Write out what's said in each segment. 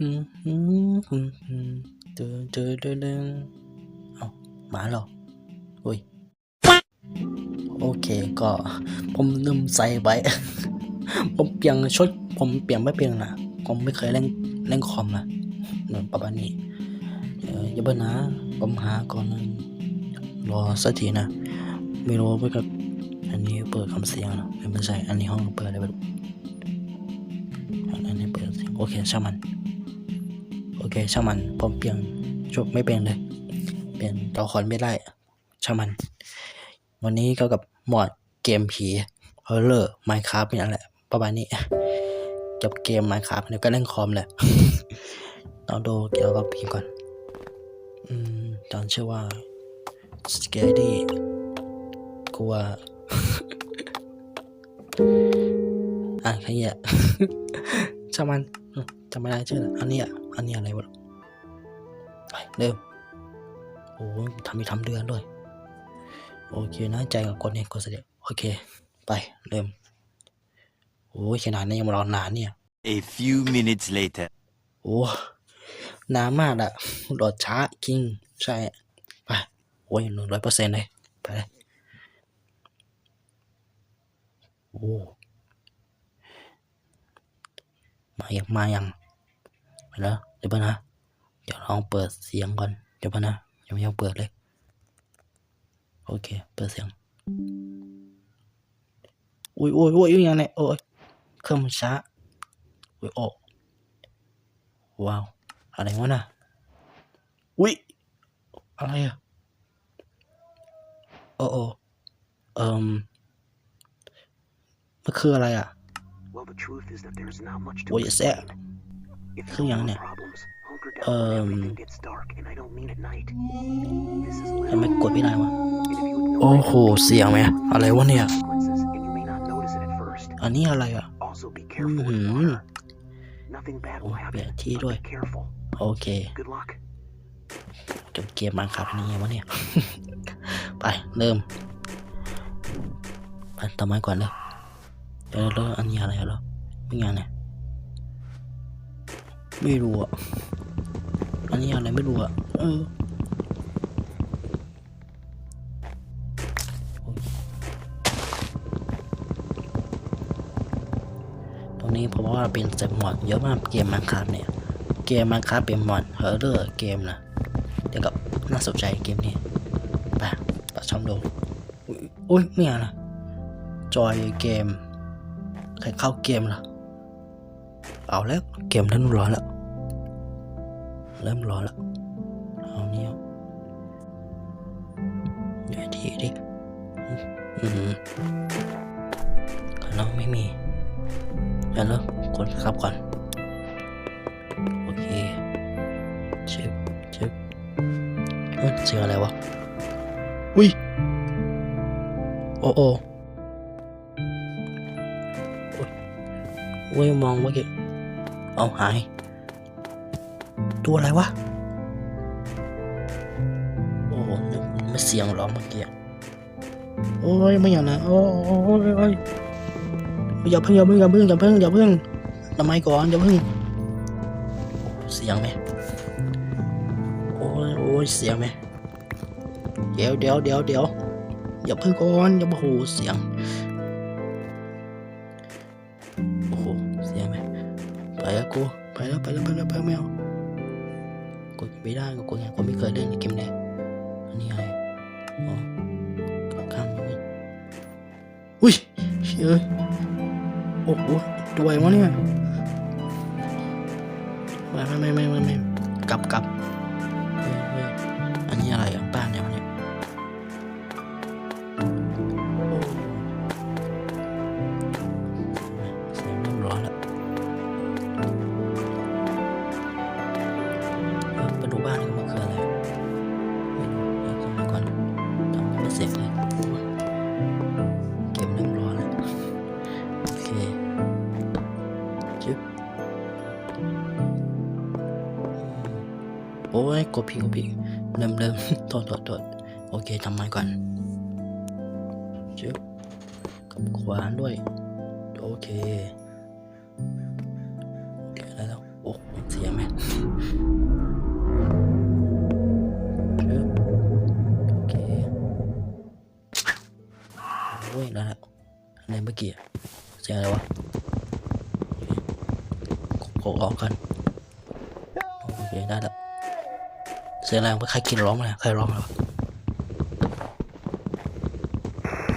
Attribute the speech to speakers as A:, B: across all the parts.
A: เดินเดินเดินเดินเอาหมาหรออุ้ย โอเคก็ผมลืมใส่ไว้ ผมเปลี่ยนชุดผมเปลี่ยนไม่เปลี่ยนนะผมไม่เคยเล่นเล่นคอมนะเหมือนประมาณนี้เอออย่าเบิ่งนะผมหาก่อนนะรอสักทีนะ ไม่รู้ว่ากับอันนี้เปิดคำเสียงนะไม่ใช่อันนี้ห้องเปิดอะไรไม่รู้อันนี้เปิดเสียงโอเคช่างมัน เคช่างมัน ผมเปลี่ยนชุดไม่เป็นเลย เปลี่ยนตัวละครไม่ได้ช่างมัน วันนี้ก็กับหมอดเกมผีเฮอร์เรอร์ไมค์คราฟนี่แหละประมาณนี้กับเกมไมค์คราฟเนี่ยวก็เล่นคอมแหละเราดูเกี่ยวกับผีก่อน อืมตอนชื่อว่า scary กลัวอะแค่เนี้ยช่างมันจำไม่ได้ชื่อละอันนี้ย อันนี้อะไรวะไปเริ่ม โอ้ยทำมีทำเดือนด้วย โอเคนะใจกับคนเนี่ยกดเสด็จโอเค ไปเริ่ม โอ้ยขนาดนี้ยังมารอนานเนี่ย
B: A few minutes later.
A: โอ้นานมากอะโหลดช้าจริงใช่ไปโอ้ยหนึ่งร้อยเปอร์เซ็นต์เลยไปเลยโอ้มายังมายังไป แล้วเดี๋ยวก่อนนะเดี๋ยวลองเปิดเสียงก่อนเดี๋ยวก่อนนะยังไม่ยังเปิดเลย โอเค เปิดเสียงอุ้ยอุ้ยอุ้ยอุ้ยยังไงโอ้ยเครื่องมันช้าอุ้ยโอ้ว้าวอะไรวะน่ะอุ้ยอะไรอะโอ้โอเอิมมันคืออะไรอะ
C: Well, the truth is that there's not much to
A: What is that?
C: explain. If you
A: Không
C: don't
A: nhận
C: want
A: nè.
C: problems, hunker down
A: Ờm.
C: when everything gets dark, and I don't mean at night. This is
A: ทำไม
C: literal.
A: กดไม่ได้วะ
C: And if you ignore
A: โอ้
C: it,
A: โห เสียงไหม อะไรวะเนี่ย
C: consequences, and you may not notice it at first.
A: อันนี้อะไรอะ
C: Also, be careful with
A: Mhm.
C: water. Nothing bad will
A: Oh,
C: happen,
A: yeah, tí
C: but
A: rồi.
C: be careful.
A: โอเค
C: Good luck.
A: จบเกมมาครับนี่วะเนี่ย ไป เริ่มไปต่อไม้ก่อนเลยเดี๋ยวแล้วอันนี้อะไรเหรอไม่งานเนี่ย ไม่รู้อะ อันนี้อะไรไม่รู้อะ เออตรงนี้เพราะว่าเป็นเซมมอดเยอะมากเกมมาครับเนี่ย เกมมาครับเป็นมอดเฮอร์เรอร์เกมนะเดี๋ยวก็น่าสนใจเกมนี้ไปตัดช่องดูอุ๊ยอุ้ยไม่เอานะจอยเกม ใครเข้าเกมล่ะ เอาแล้วเกมเริ่มร้อนแล้ว เริ่มร้อนแล้วเอาเนี่ยเดี๋ยวทีดิอืมข้างนอกไม่มีเดี๋ยวเริ่มกดครับก่อน โอเคชึบชึบเอ้ยเสียงอะไรวะ อุ้ย โอ้โอ้โอ้ยโอ้ยมองเมื่อกี้เอาหาย ตัวอะไรวะ โอ้โหนึกไม่เสียงหรอเมื่อกี้ โอ้ยไม่อย่างนั้นโอ้ยโอ้ยโอ้ยอย่าเพิ่งอย่าเพิ่งอย่าเพิ่งอย่าเพิ่งอย่าเพิ่งทำไมก่อนอย่าเพิ่ง เสียงไหมโอ้ยโอ้ยเสียงไหมเดี๋ยวเดี๋ยวเดี๋ยวเดี๋ยวอย่าเพิ่งก่อนอย่าโอ้โหเสียงโอ้โหเสียงไหมไปแล้วกูไปแล้วไปแล้วไปแล้วไปแล้วแมวกด ไม่ได้กูกดไงกูไม่เคยเล่นเกมแดงอันนี้ไงอ๋อข้างๆนี่อุ้ยเฮ้ยโอ้โหตัวยวะเนี่ยไม่ไม่ไม่ไม่ไม่กลับกลับ โอ้ยกดผิดกดผิดเริ่มเริ่มโทษโทษโทษโอเคทำไมก่อนจึ๊บกับขวานด้วย โอเคโอเคได้แล้วโอ้เสียงไหมเออโอเคโอ้ยนั่นและอะไรเมื่อกี้เสียงอะไรวะโขกออกกันโอเคได้แล้ว สียงอะไรใครกินร้องอะไรใครร้องอะไรว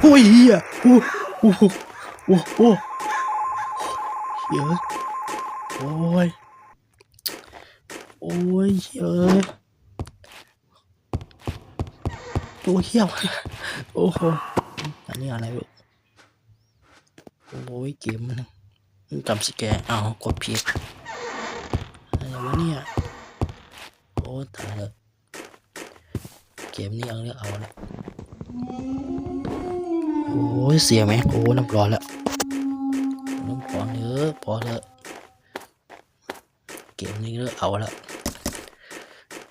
A: โอ้ยเฮียโอ้โอ้โอ้โอ้โอ้เฮียโอ้ยโอ้ยเอ้ยตัวเหี้ยวโอ้โหอันนี้อะไรลูกโอ้ยเกมมันจำสแกนเอากดผิดอะไรวะเนี่ย ตายแล้วเกมนี้เอาเรื่องเอาละโอ้ยเสียไหมโอ้น้ำร้อนแล้วน้ำร้อนเยอะพอแล้วเกมนี้เลิกเอาละ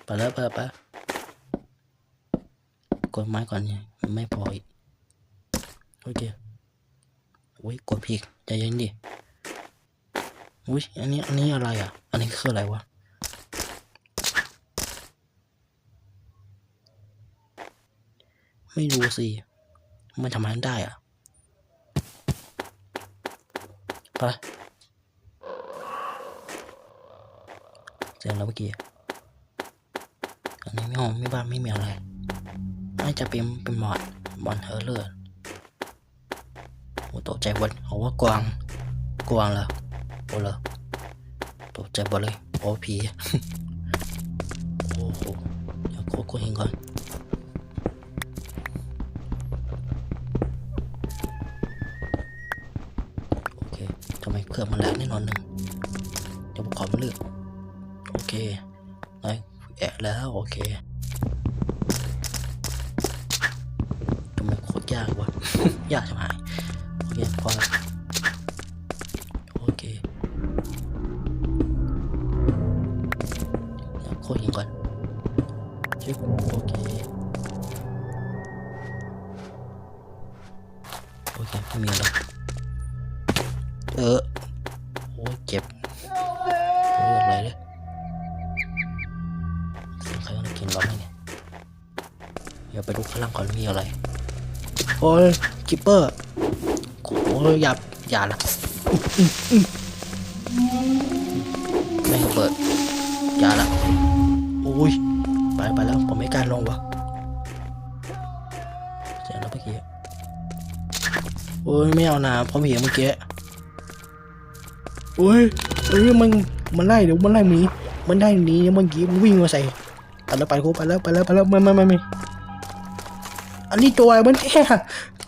A: ไปแล้วไปไปกดไม้ก่อนเนี่ยไม่พออีกโอเคอุ้ยกดผิดใจเย็นดิอุ้ยอันนี้อันนี้อะไรอะ อันนี้คืออะไรวะ ไม่รู้สิมันทำอะไรได้อะไปเสียงแล้วเมื่อกี้อันนี้ไม่ห้องไม่บ้านไม่มีอะไรน่าจะเป็นเป็นหมอดบอลเฮอร์เลอร์โอ้ตกใจหมดเอาว่ากวางกวางแล้วโอ้เลยตกใจหมดเลยโอ้ผีโอ้โหเดี๋ยวโคโคเฮงก่อน โอเคได้แอะแล้วโอเคทำไมโคตรยากวะ ยากใช่ไหมโอเคพอแล้ว เดี๋ยวไปดูข้างล่างก่อนมีอะไร โอ้ยคิปเปอร์โอ้ยอย่าอย่าละไม่ให้เปิดอย่าละโอ้ยไปไปแล้วผมไม่กล้าลงวะเสียงแล้วเมื่อกี้โอ้ยไม่เอานะผมเห็นเมื่อกี้โอ้ยเอ้ยมันมันไล่เดี๋ยวมันไล่หมีมันได้หนีเมื่อกี้มันวิ่งมาใส่ไปแล้วไปโคไปแล้วไปแล้วไปแล้วไม่ไม่ไม่ไม่ อันนี้ตัวอะไรวะเนี่ย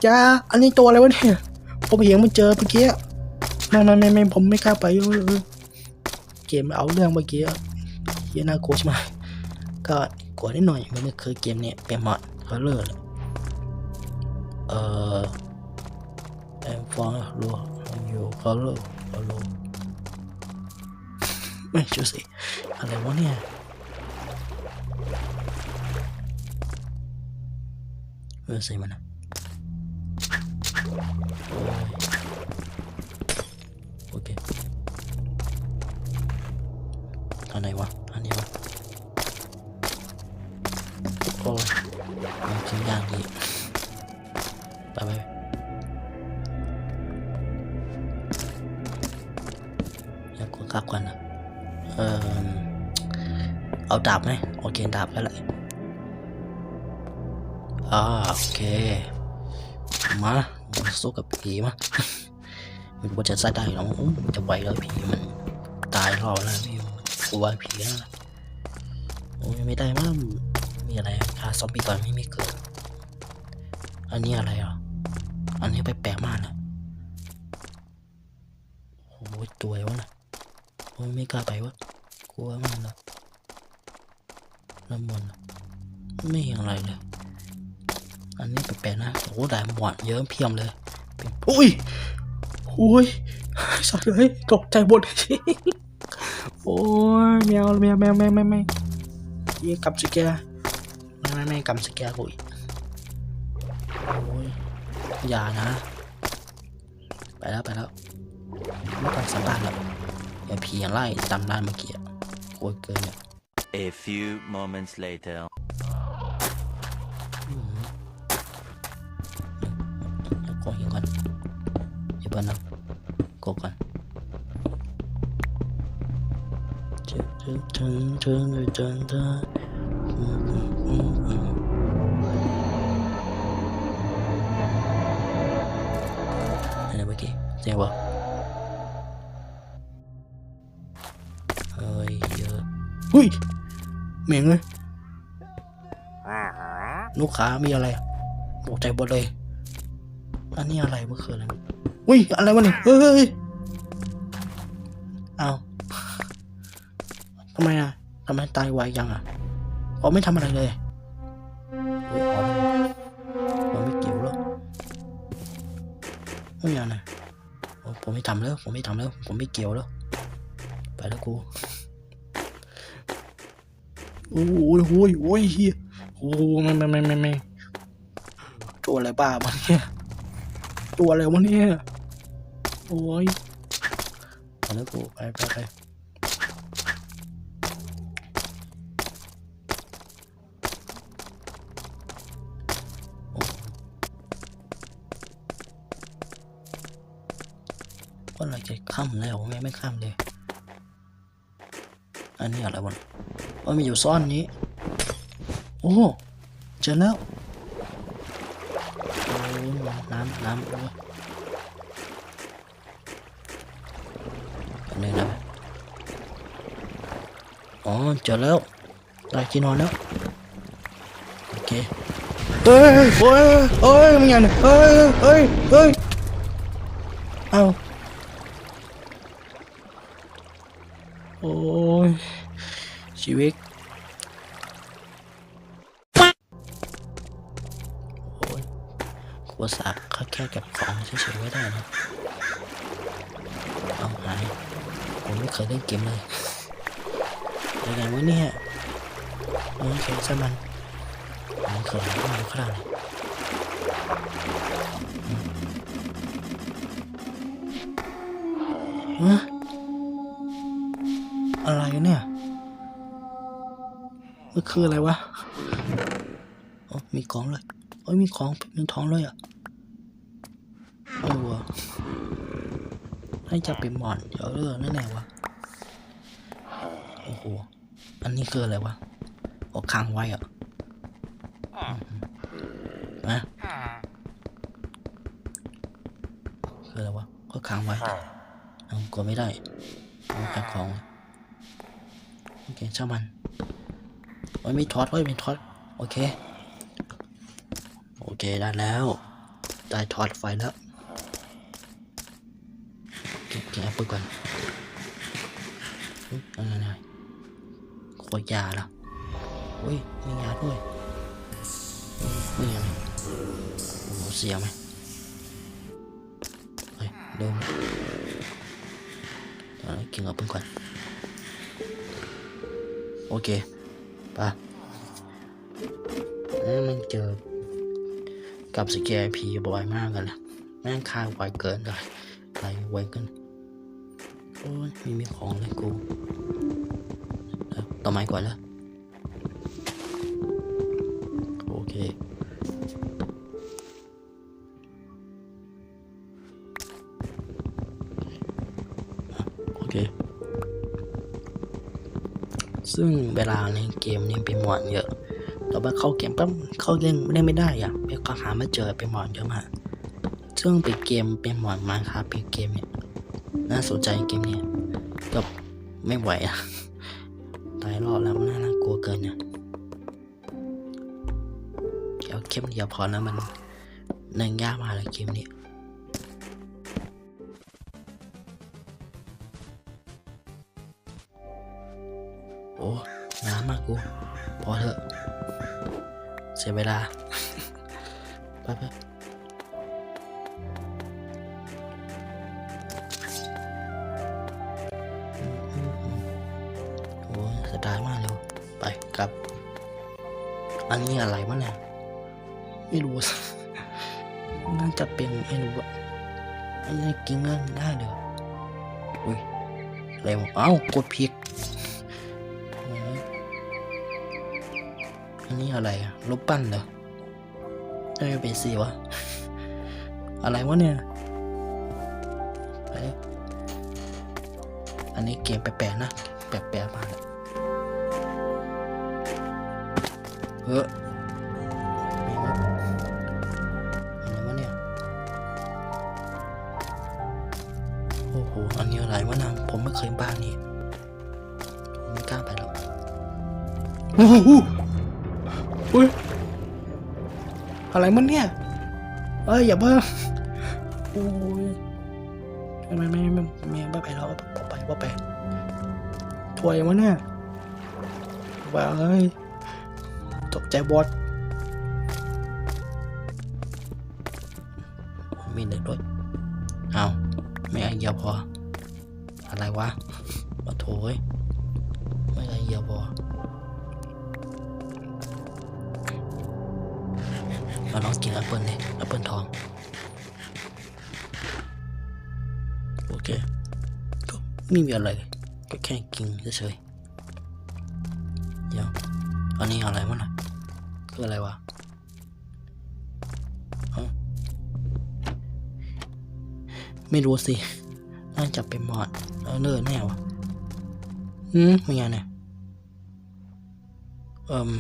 A: จ้าอันนี้ตัวอะไรวะเนี่ยผมเห็นมันเจอเมื่อกี้ไม่ไม่ไม่ไม่ผมไม่กล้าไปเออเกมเอาเรื่องเมื่อกี้เฮียน่ากลัวใช่ไหมก็กลัวนิดหน่อยมันไม่เคยเกมเนี่ยเป็นมอดเฮอร์เลอร์เอ่อแอมฟองรัวอยู่เฮอร์เลอร์ฮอร์เลอร์ไม่ช่วยสิอะไรวะเนี่ย เออใส่มันนะโอเคอันไหนวะอันนี้วะโอ้ยมันกินยากดีไปไปอยากกดคักควันนะเออเอาดาบไหมโอเคดาบแล้วแหละ อ่าโอเค มาสู้กับผีมามันว่าจะใส่ได้หรอมันจะไหวแล้วผีมัน ตายรอบแล้วพี่กลัวผีนะโอ้ยไม่ได้มั้งมีอะไรคาซอมบี้ก่อนไม่มีเกิด อันนี้อะไรอะ อันนี้ไปแปลกมากนะโอ้ยตัวอะไรวะนะโอ้ยไม่กล้าไปวะกลัวมากเลยน้ำมันไม่เห็นอะไรเลย อันนี้แปลกๆนะโอ้ได้หมวดเยอะเพียมเลยเอุ้ยอุ้ยสัตว์เลยตกใจหมดโอ้ยแมวแมวแมวแมวแมวแมวยี่กับสแกร์ไม่ไม่ไม่กับสแกร์กูอีกโอ้ยอย่านะ ไปแล้วไปแล้วไม่ต้องสัมภาษณ์แล้วอย่าผีอย่างไล่ตามด้านเมื่อกี้อะลัวเกินเนี่ย
B: A few moments later.
A: เดี๋ยวเพิ่นนะกดก่อนเจะเจะเธอเธอเธอเธออืมอืมอืมอืมอะไรเมื่อกี้เสียงวะเฮ้ยเยอะหุ้ยเหม่งเลยลูกค้ามีอะไรตกใจหมดเลย อันนี้อะไรเมื่อคืนอะไร อุ้ยอะไรวะเนี่ยเฮ้ยเอาทำไมอะทำไมตายไวยังอะเขาไม่ทำอะไรเลยเฮ้ยอ๋อผมไม่เกี่ยวหรอกไม่เอานะผมผมไม่ทำแล้ว ผมไม่ทำแล้ว ผมไม่เกี่ยวแล้ว ไปแล้วกูโอ้ยโอ้ยโอ้ยเฮียโอ้ไม่ไม่ไม่ไม่ไม่ตัวอะไรบ้าวะเนี่ยตัวอะไรวะเนี่ย โอ้ยเอาแล้วกูไปไปไปโอ้ว่าเราจะข้ามแล้วไม่ไม่ข้ามเลย อันนี้อะไรวะว่ามีอยู่ซ่อนนี้ โอ้ เจอแล้ว โอ้ยน้ำน้ำโอ้นนี้นะ อ๋อเจอแล้วได้ที่นอนแล้วโอเคเฮ้ยเฮ้ยเฮ้ยมันยังเฮ้ยเฮ้ยเฮ้ยเอาโอ้ยชีวิตโอ้ยกลัวสาเขาแค่เก็บของเฉยๆไม่ได้นะเอาหายผมไม่เคยเล่นเกมเลย ยังไงวะเนี่ยโอเคใช่มันมันเคยเล่นมาขนาดไหนฮะอะไรเนี่ยมันคืออะไรวะโอ้มีของเลยเอ้ยมีของมีทองเลยอะเออวะให้จะเป็นหมอน เดี๋ยวเรื่องนั่นแหละวะโอ้โห อันนี้คืออะไรวะโอ้ค้างไว้อะนะคืออะไรวะ ก็ค้างไว้เอากดไม่ได้เอาแพ็คของ โอเคช่างมันโอ้ยมีท็อตเฮ้ยมีท็อตโอเค โอเคได้แล้ว ได้ถอดไฟแล้วเก็บเก็บแอปเปิลก่อนอุ๊ยอะไรนะ ขวดยาละอุ้ยมียาด้วยนี่ยังโอ้โหเสียไหมเฮ้ยเดิมตอนนี้กินแอปเปิลก่อนโอเคไปแล้วมันเจอกับสแกร์พีบ่อยมากกันละแม่งคายไวเกินเลยไหลไวเกินโอ้ยไม่มีของเลยกู ต่อไม้ก่อนล้วโอเค โอเค ซึ่งเวลาในเกมนี่เป็นหมอนเยอะแต่ว่าเข้าเกมปั๊บเข้าเล่นเล่นไม่ได้อะไปก็หาไม่เจอเป็นหมอนเยอะมากซึ่งเป็นเกมเป็นหมอนมาครับเป็นเกมเนี่ยน่าสนใจเกมเนี่ยก็ไม่ไหวอะ ตายรอบแล้วมันน่ากลัวเกินเนี่ยเดี๋ยวเข้มเดียวพอแล้วมันเล่นยากมาเลยเกมนี้โอ้น้ำมากกู พอเถอะ เสียเวลา ไปไป อ้ยเสียดายมากเลยว่ะไปกลับ อันนี้อะไรวะเนี่ยไม่รู้น่าจะเป็นไม่รู้อะอันนี้กินเงินได้เลยอุ้ยอะไรวะเอ้ากดผิดนี่อะไรอะรูปปั้นเหรอไม่เป็นสีวะ อะไรวะเนี่ยไปอันนี้เกมแปลกๆนะ แปลกๆมากเลย เออมีวะอะไรวะเนี่ย โอ้โห อันนี้อะไรวะนะผมไม่เคยบ้านนี่ผมไม่กล้าไปหรอกโอ้โหอุ้ยอะไรมันเนี่ย เอ้ยอย่าเพิ่งโอ้ยไม่ไม่ไม่ไม่ไม่ไม่ไปแล้วไปไปไปไปถวยวะเนี่ยว้าเอ้ย ตกใจบอดมีเด็กด้วย เอาไม่ไอเดียพอ อะไรวะมาโถยไม่ไอเดียพอเราลองกินแอปเปิลเลยแอปเปิลทอง โอเค ก็ไม่มีอะไร ก็แค่กินเฉยๆเดี๋ยวอันนี้อะไรวะน่ะ คืออะไรวะไม่รู้สิ น่าจะเป็นหมอดเออเนอร์แน่วะอืมไม่ไงเนี่ยเอ่ม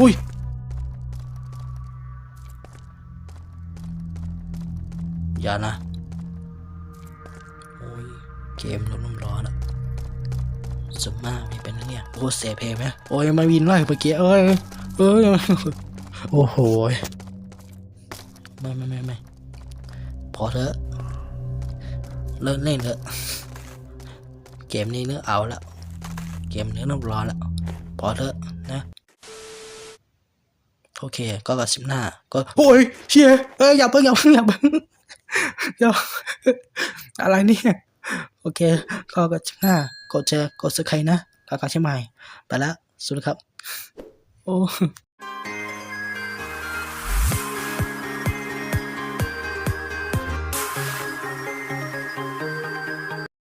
A: อุ้ย อย่านะ โอ้ย เกมลมร้อนอะ สมมากมีเป็นนะเนี่ยโอ้เสียเพลไหมโอ้ยมาวินไล่เมื่อกี้เอ้ยเอ้ยโอ้โหไม่ไม่ไม่ไม่พอเถอะเลิกเล่นเถอะเกมนี้เนื้อเอาละเกมนี้เริ่มร้อนละพอเถอะนะโอเค ก็กับสิบหน้าก็โอ้ยเชียเอ้ยอย่าเพิ่งอย่าเพิ่งอย่าเพิ่งเดี๋ยวอะไรเนี่ยโอเค ก็กับสิบหน้า กดแชร์ กดสไครต์นะกากาใช่ไหมไปแล้วสวัสดีครับ โอ้